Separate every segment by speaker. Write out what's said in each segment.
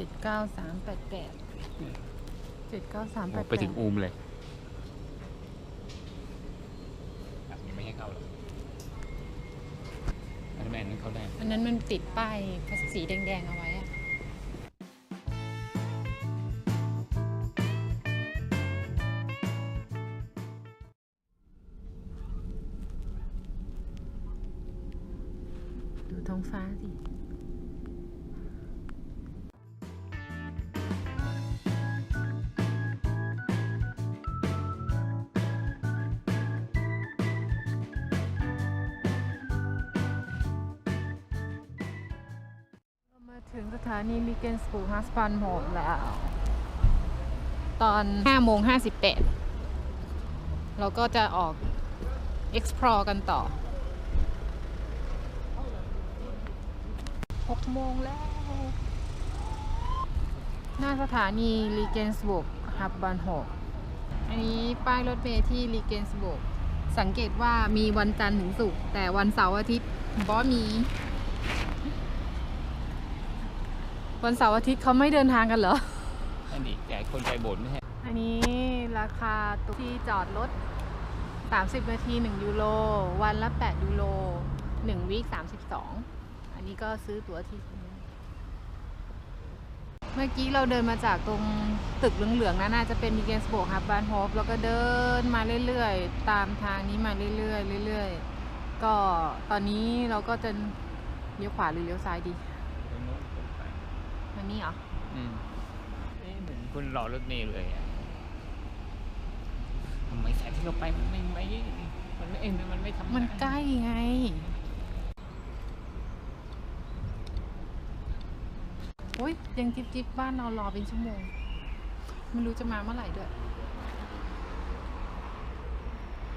Speaker 1: จ็ดเก้าสามแปดแปดเจ็ดเก้าสามแปด
Speaker 2: ไปถึงอูมเลยอะยังไม่ให้เข้าหรอกอันนั้นแม่นั้นเข้าได้
Speaker 1: อันนั้นมันติดป้ายสีแดงๆเอาไว้ ถึงสถานีลิเกนสปูฮัสปันโฮมแล้ว ตอน5โมง58 เราก็จะออก explore กันต่อ 6 โมงแล้ว หน้าสถานีลีเกนสบุกฮับบันโฮอันนี้ป้ายรถเมล์ที่ลีเกนสบุกสังเกตว่ามีวันจันทร์ถึงศุกร์แต่วันเสาร์อาทิตย์บอมี วันเสาร์อาทิตย์เขาไม่เดินทางกันเหรอ
Speaker 2: นั่นดิแต่คนไปโบสถ์ไม่ใช่
Speaker 1: อันนี้ราคาตัวที่จอดรถ 30 นาที 1 ยูโร วันละ 8 ยูโร 1 วีค 32 อันนี้ก็ซื้อตั๋วที่ เมื่อกี้เราเดินมาจากตรงตึกเหลืองๆนะน่าจะเป็นมีเกนสโบกฮับบานโฮฟแล้วก็เดินมาเรื่อยๆ ตามทางนี้มาเรื่อยๆเรื่อยๆ ก็ตอนนี้เราก็จะเลี้ยวขวาหรือเลี้ยวซ้ายดี
Speaker 2: ตรงโน้นตรงไป
Speaker 1: อันนี้เหรอ
Speaker 2: อืมเอ๊ะเหมือนคุณรอรถเมล์เลยอะทำไมสายที่เราไปมันไม่ไม่มันไม่เอ็นมันไม่ทำ
Speaker 1: มัน
Speaker 2: งา
Speaker 1: ใกล้ไง โอ้ยยังจิบจิบบ้านเรารอเป็นชั่วโมง ไม่รู้จะมาเมื่อไหร่ด้วย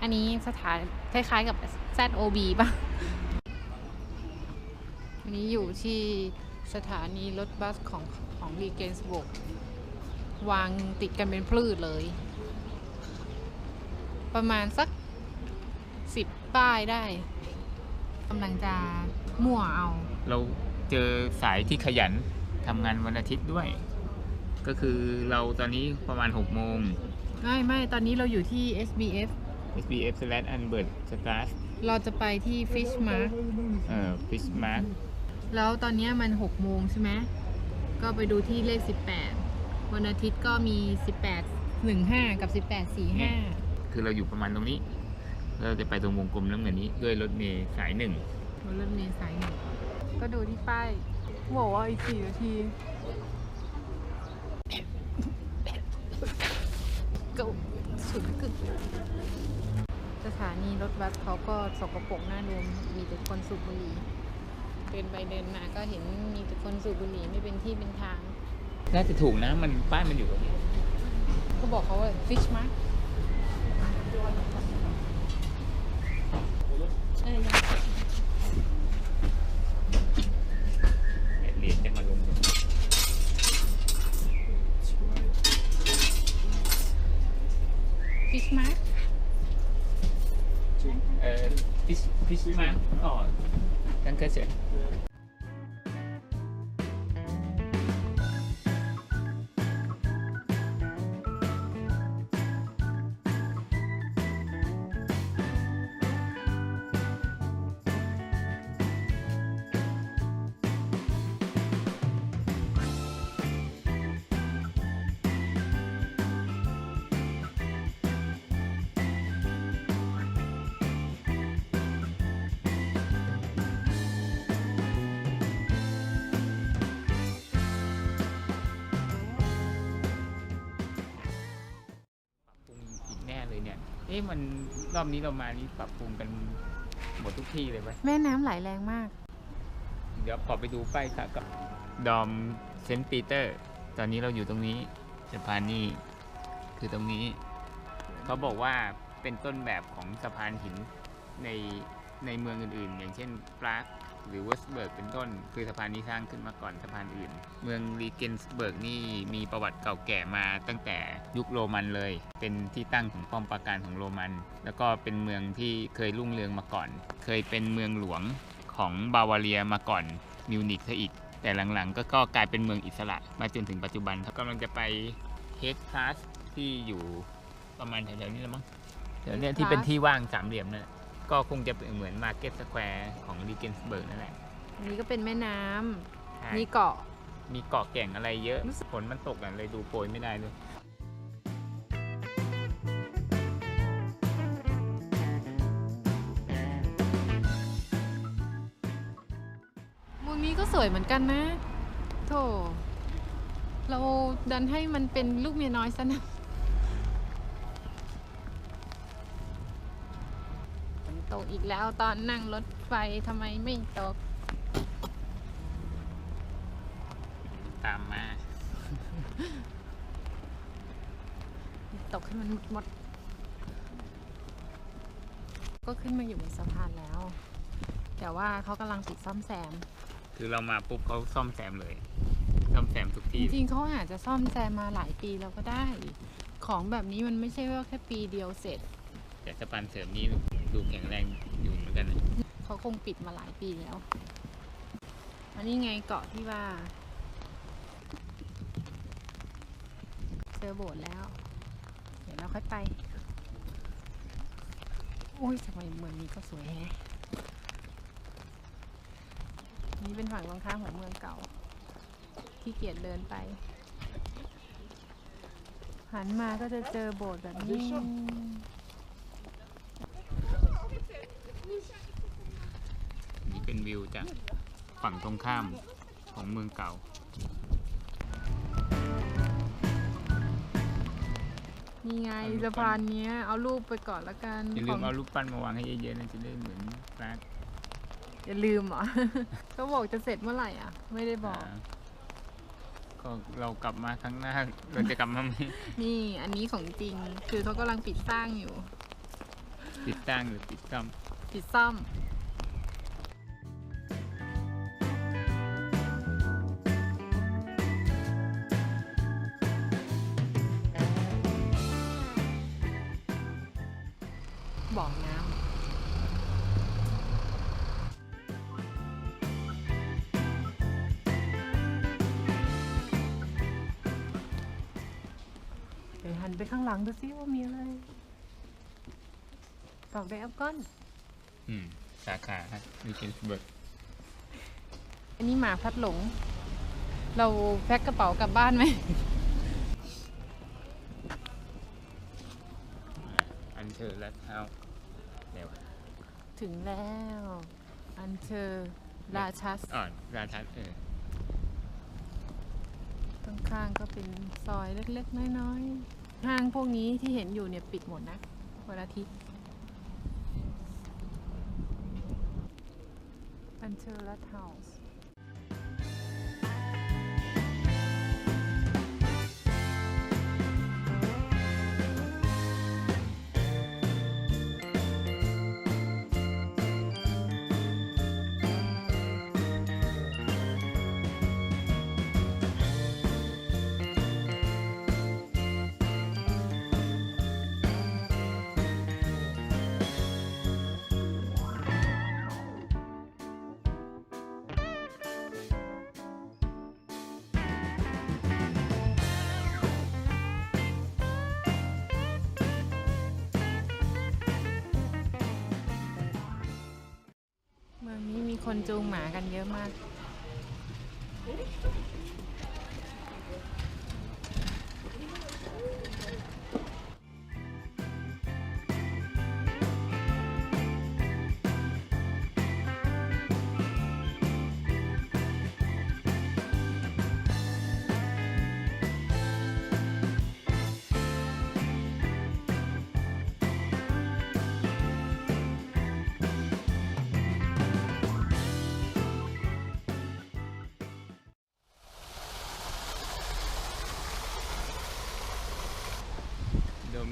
Speaker 1: อันนี้สถานคล้ายๆกับ ZOB ป่ะ อันนี้อยู่ที่ สถานีรถบัสของของรีเกนสบกวางติดกันเป็นพลืดเลย ประมาณสักสิบป้ายได้กำลังจะมั่วเอา
Speaker 2: เราเจอสายที่ขยันทำงานวันอาทิตย์ด้วย ก็คือเราตอนนี้ประมาณ6โมง
Speaker 1: ไม่ไม่ตอนนี้เราอยู่ที่ SBF
Speaker 2: SBF slash u n b i r d slash
Speaker 1: เราจะไปที่ Fish Mark
Speaker 2: เอ่อ fish mark
Speaker 1: แล้วตอนเนี้ยมัน6โมงใช่ไหมก็ไปดูที่เลข18วันอาทิตย์ก็มี18 15กับ18 45
Speaker 2: คือเราอยู่ประมาณตรงนี้ เราจะไปตรงวงกลมน้ำเงินนี้ด้วยรถเมล์สายหนึ่ง
Speaker 1: บนรถเมล์สายหนึ่งก็ดูที่ป้ายบอกว่าอีกสี่นาทีก็สุดกึกสถานีรถบัสเขาก็สกปรกน่าดูมีแต่คนสูบบุหรี่ เดินไปเดินมาก็เห็นมีแต่คนสูบบุหรี่ไม่เป็นที่เป็นทาง
Speaker 2: น่าจะถูกนะ มันป้ายมันอยู่ตรงนี้
Speaker 1: เขาบอกเขาว่า fish mark ใช่ยัง
Speaker 2: เหรียญจะมาลง
Speaker 1: fish mark
Speaker 2: เอ่อ fish fish mark อ๋อกันเคยเสร็ เลยเนี่ยเอ๊ะมันรอบนี้เรามานี่ปรับปรุงกันหมดทุกที่เลยไหม
Speaker 1: แม่น้ำไหลแรงมาก
Speaker 2: เดี๋ยวขอไปดูป้ายครับกับดอมเซนต์ปีเตอร์ ตอนนี้เราอยู่ตรงนี้สะพานนี่คือตรงนี้ เขาบอกว่าเป็นต้นแบบของสะพานหินในในเมืองอื่นๆ อย่างเช่นปราก หรือเวสเบิร์กเป็นต้น คือสะพานนี้สร้างขึ้นมาก่อนสะพานอื่น เมืองรีเกนสเบิร์กนี่มีประวัติเก่าแก่มาตั้งแต่ยุคโรมันเลย เป็นที่ตั้งของป้อมปราการของโรมัน แล้วก็เป็นเมืองที่เคยรุ่งเรืองมาก่อน เคยเป็นเมืองหลวงของบาวาเรียมาก่อนมิวนิกซะอีก แต่หลังๆ ก็ก็กลายเป็นเมืองอิสระมาจนถึงปัจจุบันเขากำลังจะไปเฮดคลาสที่อยู่ประมาณแถวๆนี้แล้วมั้งแถวเนี้ยที่เป็นที่ว่างสามเหลี่ยมนั่นแหละ ก็คงจะเป็นเหมือนมาร์เก็ตสแควร์ของรีเกนสเบิร์กนั่นแหละ
Speaker 1: อันนี้ก็เป็นแม่น้ำ
Speaker 2: ใช่
Speaker 1: มีเกาะ
Speaker 2: มีเกาะแก่งอะไรเยอะฝนมันตกอะเลยดูโปรยไม่ได้เลย
Speaker 1: เมืองนี้ก็สวยเหมือนกันนะ โถ เราดันให้มันเป็นลูกเมียน้อยซะนะ กอีกแล้วตอนนั่งรถไฟทำไมไม่ตก
Speaker 2: ตามมา
Speaker 1: ตกให้มันหมดหมดก็ขึ้นมาอยู่บนสะพานแล้ว แต่ว่าเขากำลังปิดซ่อมแซม
Speaker 2: คือเรามาปุ๊บเขาซ่อมแซมเลย ซ่อมแซมทุก
Speaker 1: จ
Speaker 2: ที่
Speaker 1: ริงๆเขาอาจจะซ่อมแซมมาหลายปีแล้วก็ได้ ของแบบนี้มันไม่ใช่ว่าแค่ปีเดียวเสร็จ
Speaker 2: แต่สะพานเสริมนี้ ดูแข็งแรงอยู่เหมือนกันนะ
Speaker 1: เขาคงปิดมาหลายปีแล้ว อันนี้ไงเกาะที่ว่าเจอโบสถ์แล้ว เดี๋ยวเราค่อยไป โอ้ยทำไมเมืองนี้ก็สวยแฮะ นี่เป็นฝั่งตรงข้ามของเมืองเก่า ที่เกียจเดินไป หันมาก็จะเจอโบสถ์แบบนี้
Speaker 2: นี่เป็น วิวจากฝั่งตรงข้ามของเมืองเก่า
Speaker 1: นี่ไง
Speaker 2: เอารูป
Speaker 1: สะพานเนี้ย เอารูปไปก่อนละกัน
Speaker 2: อย่า
Speaker 1: ข
Speaker 2: ลื
Speaker 1: อง
Speaker 2: มเอารูปปั้นมาวางให้เยอะๆนะจะได้เหมือนปลา
Speaker 1: อย่าลืมเหรอเขาบอกจะเสร็จเมื่อไหร่อะ ไม่ได้บอกา
Speaker 2: ก็เรากลับมาครั้งหน้าเราจะกลับมาไหม
Speaker 1: นี่อันนี้ของจริง คือเขากำลังปิดสร้างอยู่
Speaker 2: ติดตั้งหรือติดตั้ม
Speaker 1: ปิดซ่อม ข้างหลังดูซิว่ามีอะไรดอกไดอัปก้อน
Speaker 2: อืม สาขาดูเกนสเบิร์ก
Speaker 1: อันนี้หมาพลัดหลง เราแพ็คกระเป๋ากลับบ้านไหม
Speaker 2: อันเชอร์และเท้าเดี๋ยว
Speaker 1: ถึงแล้ว อันเชอร์ราชัส
Speaker 2: อ่อนราทัศน์เออ
Speaker 1: ข้างๆก็เป็นซอยเล็กๆ น้อยๆ ห้างพวกนี้ที่เห็นอยู่เนี่ยปิดหมดนะวันอาทิตย์อันเชอร์และเฮาส์ คนจูงหมากันเยอะมาก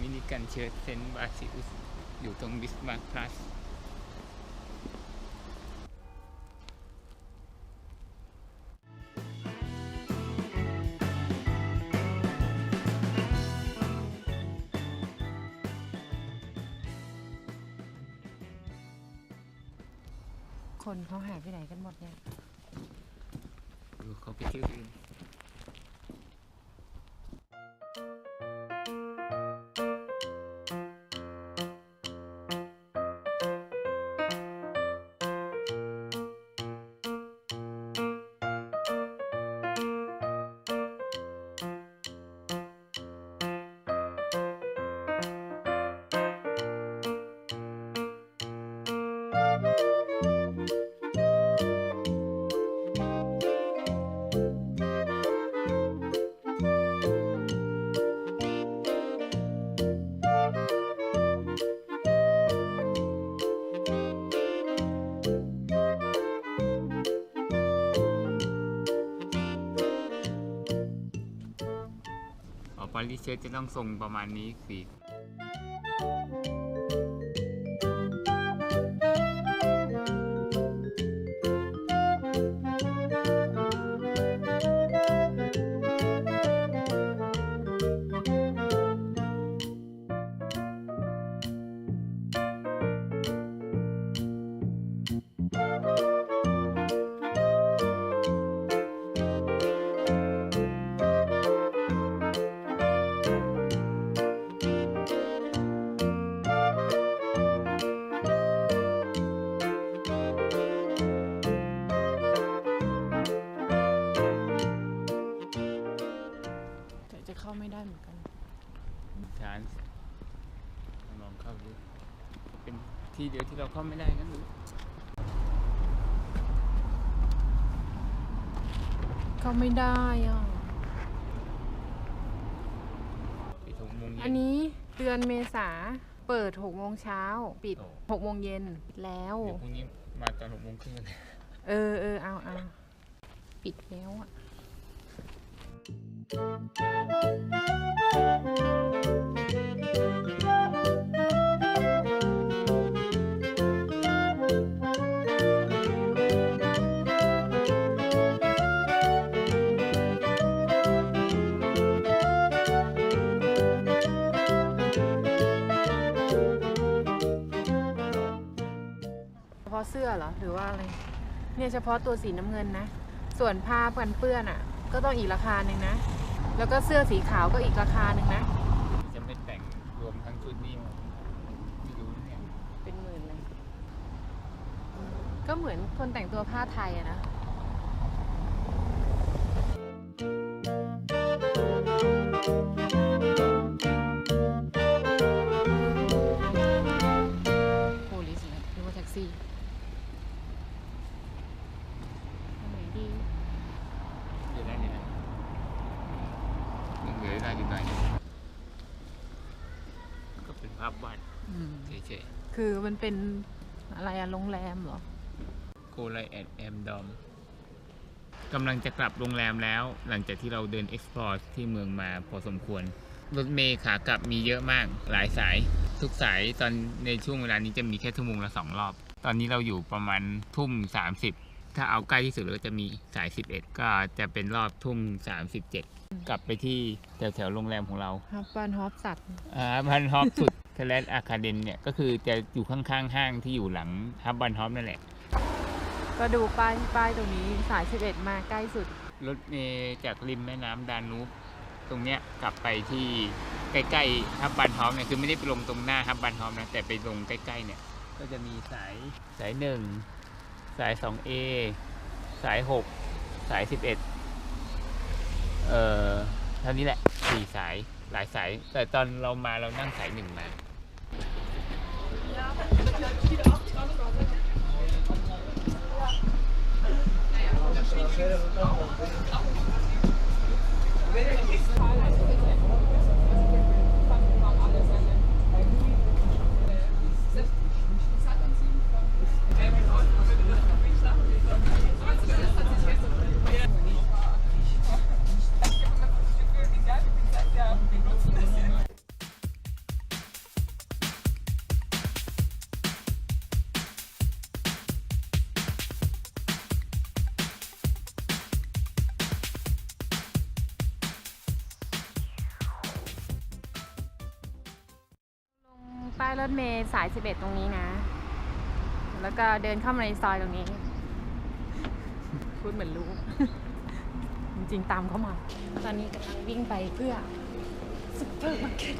Speaker 2: มินิกันเชิร์ชเซนต์บาซิอุสอยู่ตรงบิสมาร์คพลัส
Speaker 1: คนเขาหายไปไหนกันหมดเนี่ย
Speaker 2: ไปเที่ยวอื่น เชฟจะต้องทรงประมาณนี้สี ที่เดียวที่เราเข้าไม่ได้นั่นหรือ
Speaker 1: เข้าไม่ได้อะ
Speaker 2: ไปถงโมงเย็
Speaker 1: อันนี้เดือนเมษาเปิด6โมงเช้า ปิด
Speaker 2: โอ้
Speaker 1: 6โมงเย็นปิดแล้ว
Speaker 2: เดี๋ยวพรุ่งนี้มาตอนหกโมงครึ่งเลย
Speaker 1: เออเออเอาเอาปิดแล้วอะเฉ สื้อเหรอหรือว่าอะไรเนี่ยเฉพาะตัวสีน้ำเงินนะ ส่วนผ้ากันเปื้อนอะ ก็ต้องอีกราคาหนึ่งนะ แล้วก็เสื้อสีขาวก็อีกราคาหนึ่งนะ
Speaker 2: จะไม่แต่งรวมทั้งชุดนี่ไม่รู้เนี่ย
Speaker 1: เป็นหมื่นเลย ก็เหมือนคนแต่งตัวผ้าไทยอะนะ คือมันเป็นอะไรอะโรงแรมเหรอ
Speaker 2: ๆโกไลแอดแอมดอมกำลังจะกลับโรงแรมแล้ว หลังจากที่เราเดิน explore ที่เมืองมาพอสมควร รถเมล์ขากลับมีเยอะมากหลายสาย ทุกสายตอนในช่วงเวลานี้จะมีแค่ชั่วโมงละสองรอบ ตอนนี้เราอยู่ประมาณทุ่ม30ถ้าเอาใกล้ที่สุดเราก็จะมีสาย 11 ก็จะเป็นรอบทุ่ม 37 กลับไปที่แถวแถวๆโรงแรมของเรา
Speaker 1: ฮับบ้านฮอปสัตว์
Speaker 2: อ่าบันฮอปสุด เทเลสอาคาเดนเนี่ยก็คือจะอยู่ข้างๆห้างที่อยู่หลังฮับบันฮอปนั่นแหละ
Speaker 1: ก็ดูป้ายป้ายตรงนี้สาย 11 มาใกล้สุด
Speaker 2: รถเมล์จากริมแม่น้ำดานูบตรงเนี้ยกลับไปที่ใกล้ๆฮับบันฮอปเนี่ยคือไม่ได้ไปลงตรงหน้าฮับบันฮอปนะแต่ไปลงใกล้ๆเนี่ย ก็จะมีสายสายหนึ่งสาย 2A สาย 6 สาย 11 เอ่อเท่านี้แหละสี่สาย หลายสาย แต่ตอนเรามาเรานั่งสายหนึ่งมา
Speaker 1: ล ถเมล์สาย 11 ตรงนี้นะ แล้วก็เดินเข้ามาในซอยตรงนี้ พูดเหมือนรู้ จริงๆตามเข้ามา ตอนนี้กำลังวิ่งไปเพื่อซุปเปอร์มาร์เก็ต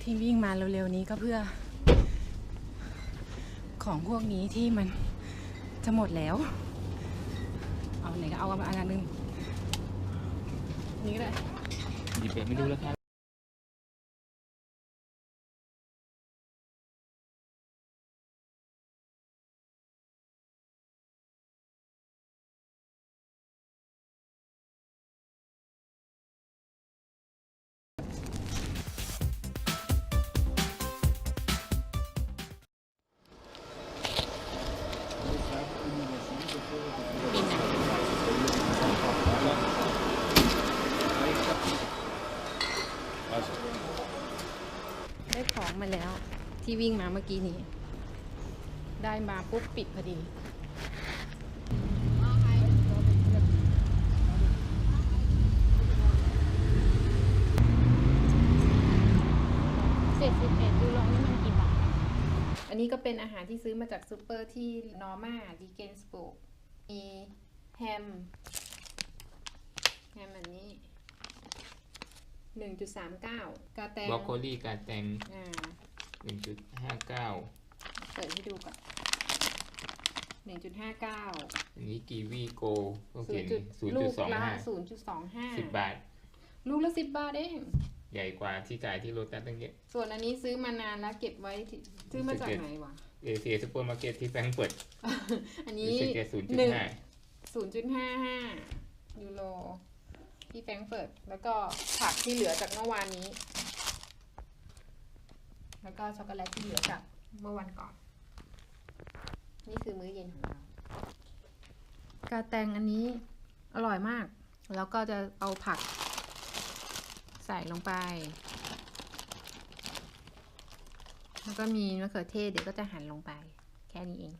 Speaker 1: ที่วิ่งมาเร็วๆนี้ก็เพื่อ ของพวกนี้ที่มันจะหมดแล้ว ไหนก็เอามาอันนึงนี่ก็ได้
Speaker 2: หยิบไปไม่รู้แล้วครับ
Speaker 1: มาแล้ว ที่วิ่งมาเมื่อกี้นี้ ได้มาปุ๊บปิดพอดี
Speaker 3: เจ็ดสิบเอ็ดยูโรนี่มันกี่บาท
Speaker 1: อันนี้ก็เป็นอาหารที่ซื้อมาจากซูเปอร์ที่นอร์มาดีเกนสบุกมีแฮม แฮมอันนี้ หนึ่งจุดสามเก้ากาแตง
Speaker 2: บรอกโคลีกาแตง
Speaker 1: อ่า
Speaker 2: 1.59
Speaker 1: เปิดให้ดูก่อนหนึ่งจุดห้าเก้า
Speaker 2: อันนี้กีวีโกก็
Speaker 1: ศู
Speaker 2: เขี
Speaker 1: น
Speaker 2: ยน
Speaker 1: ย์จุดลูกละ
Speaker 2: 0.25
Speaker 1: ศูนย์จุดสองห้า
Speaker 2: 10บาท
Speaker 1: ลูกละสิบบาทเอง
Speaker 2: ใหญ่กว่าที่จ่ายที่โรตัสตั้งเยอะ
Speaker 1: ส่วนอันนี้ซื้อมานานแล้วเก็บไว้ที่ซื้อมาจากไหนวะ
Speaker 2: เอเชียซูเปอร์มาร์เก็ตที่แฟรงก์เฟิร์ต
Speaker 1: อันนี้
Speaker 2: รู้สึกจะ
Speaker 1: หนึ่ง
Speaker 2: 0.5
Speaker 1: ศูนย์จุดห้าห้ายูโร ที่แฟรงเฟิร์ตแล้วก็ผักที่เหลือจากเมื่อวานนี้ แล้วก็ช็อกโกแลตที่เหลือจากเมื่อวันก่อน นี่คือมื้อเย็นของเรากาแตงอันนี้อร่อยมาก แล้วก็จะเอาผัก ใส่ลงไป แล้วก็มีมะเขือเทศเดี๋ยวก็จะหั่นลงไป แค่นี้เอง